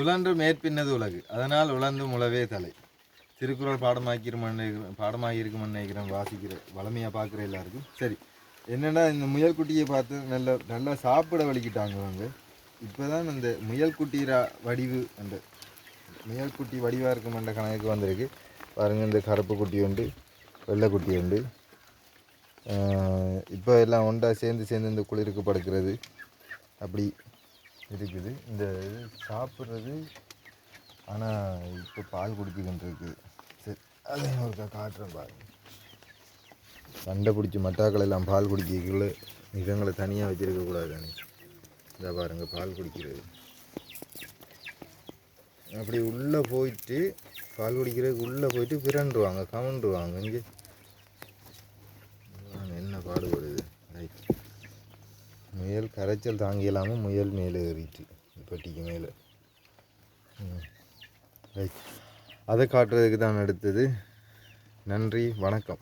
சுழன்று மேற்பின்னது உலகு. அதனால் உழந்தும் உழவே தலை. திருக்குறள் பாடமாக்கிருமன்னு பாடமாகிருக்குமென்னு நினைக்கிறேன் வாசிக்கிற வளமையாக பார்க்குற எல்லாருக்கும். சரி என்னடா இந்த முயல் குட்டியை பார்த்து நல்ல நல்லா சாப்பிட வலிக்கிட்டாங்க அவங்க இப்போ தான் இந்த முயல் வடிவு அந்த முயல் குட்டி வடிவாக இருக்கும் என்ற கணக்கு வந்திருக்கு. பாருங்கள் இந்த கருப்பு குட்டி உண்டு வெள்ளை குட்டி உண்டு. இப்போ எல்லாம் ஒன்றா சேர்ந்து சேர்ந்து இந்த குளிருக்கு படுக்கிறது. அப்படி இருக்குது. இந்த இது சாப்பிட்றது ஆனால் இப்போ பால் குடிச்சுக்கிட்டு இருக்குது சரி அதையும் ஒருக்கா காட்டுறேன் பாருங்க சண்டை பிடிச்சி மட்டாக்கள் எல்லாம் பால் குடிக்கிறதுக்குள்ள இதுங்களை தனியாக வச்சுருக்கக்கூடாது அண்ணே. இதை பாருங்க பால் குடிக்கிறது. அப்படி உள்ளே போயிட்டு பால் குடிக்கிறதுக்கு உள்ளே போயிட்டு பிறண்டுருவாங்க கவுண்டுருவாங்க இங்கே. முயல் கரைச்சல் தாங்கியலாமல் முயல் மேலே ஏறிச்சு பெட்டிக்கு மேலே. ரைட். அதை காட்டுறதுக்கு தான் அடுத்தது. நன்றி வணக்கம்.